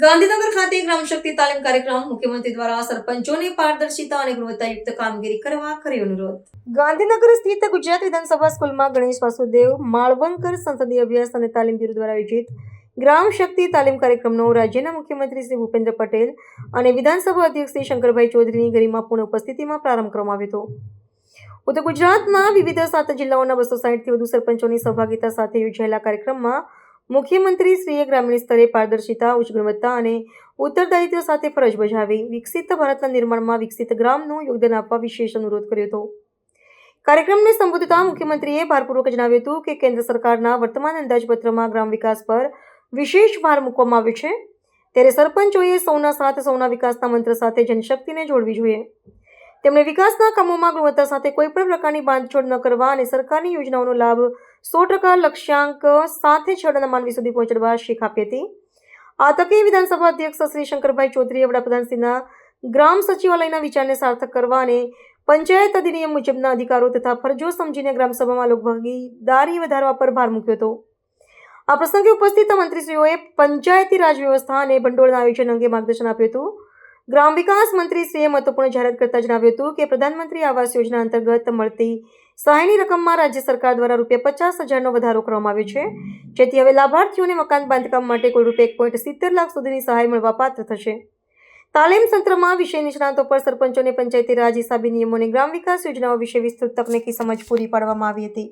ગાંધીનગર ખાતે ગ્રામશક્તિ તાલીમ કાર્યક્રમ મુખ્યમંત્રી દ્વારા સરપંચોને પારદર્શિતા અને ગુણવત્તાયુક્ત કામગીરી કરવા કર્યો અનુરોધ. ગાંધીનગર સ્થિત ગુજરાત વિધાનસભા સ્કૂલમાં ગણેશ વાસુદેવ માળવંકર સંસદીય અભ્યાસ અને તાલીમ બ્યુરો દ્વારા આયોજિત ગ્રામ શક્તિ તાલીમ કાર્યક્રમનો રાજ્યના મુખ્યમંત્રી શ્રી ભૂપેન્દ્ર પટેલ અને વિધાનસભા અધ્યક્ષ શ્રી શંકરભાઈ ચૌધરીની ગરિમાપૂર્ણ ઉપસ્થિતિમાં પ્રારંભ કરવામાં આવ્યો હતો. ઉત્તર ગુજરાતના વિવિધ સાત જિલ્લાઓના બસો સાહીઠથી વધુ સરપંચોની સહભાગિતા સાથે યોજાયેલા કાર્યક્રમમાં મુખ્યમંત્રી શ્રીએ ગ્રામીણ સ્તરે પારદર્શિતા, ઉચ્ચ ગુણવત્તા અને ઉત્તરદાયિત્વ સાથે ફરજ બજાવી વિકસિત ભારતના નિર્માણમાં વિકસિત ગ્રામનું યોગદાન આપવા વિશેષ અનુરોધ કર્યો હતો. કાર્યક્રમને સંબોધતા મુખ્યમંત્રીએ ભારપૂર્વક જણાવ્યું હતું કે કેન્દ્ર સરકારના વર્તમાન અંદાજપત્રમાં ગ્રામ વિકાસ પર વિશેષ ભાર મૂકવામાં આવ્યો છે. ત્યારે સરપંચોએ સૌના સાથ, સૌના વિકાસના મંત્ર સાથે જનશક્તિને જોડવી જોઈએ. તેમણે વિકાસના કામોમાં ગુણવત્તા સાથે કોઈપણ પ્રકારની બાંધછોડ ન કરવા અને સરકારની યોજનાઓનો લાભ સો ટકા લક્ષ્યાંક સાથે છેડાના માનવી સુધી પહોંચાડવા શીખ આપી હતી. આ તકે વિધાનસભા અધ્યક્ષ શ્રી શંકરભાઈ ચૌધરીએ વડાપ્રધાનશ્રીના ગ્રામ સચિવાલયના વિચારને સાર્થક કરવા અને પંચાયત અધિનિયમ મુજબના અધિકારો તથા ફરજો સમજીને ગ્રામસભામાં લોકભાગીદારી વધારવા પર ભાર મૂક્યો હતો. આ પ્રસંગે ઉપસ્થિત મંત્રીશ્રીઓએ પંચાયતી રાજ વ્યવસ્થા અને ભંડોળના આયોજન અંગે માર્ગદર્શન આપ્યું હતું. ગ્રામ વિકાસ મંત્રીશ્રીએ મહત્વપૂર્ણ જાહેરાત કરતા જણાવ્યું હતું કે પ્રધાનમંત્રી આવાસ યોજના અંતર્ગત મળતી સહાયની રકમમાં રાજ્ય સરકાર દ્વારા રૂપિયા પચાસ હજારનો વધારો કરવામાં આવ્યો છે, જેથી હવે લાભાર્થીઓને મકાન બાંધકામ માટે કુલ રૂપિયા એક પોઈન્ટ સિત્તેર લાખ સુધીની સહાય મળવા પાત્ર થશે. તાલીમ સત્રમાં વિષય નિષ્ણાતો પર સરપંચોને પંચાયતી રાજ હિસાબી નિયમો અને ગ્રામ વિકાસ યોજનાઓ વિશે વિસ્તૃત તકનીકી સમજ પૂરી પાડવામાં આવી હતી.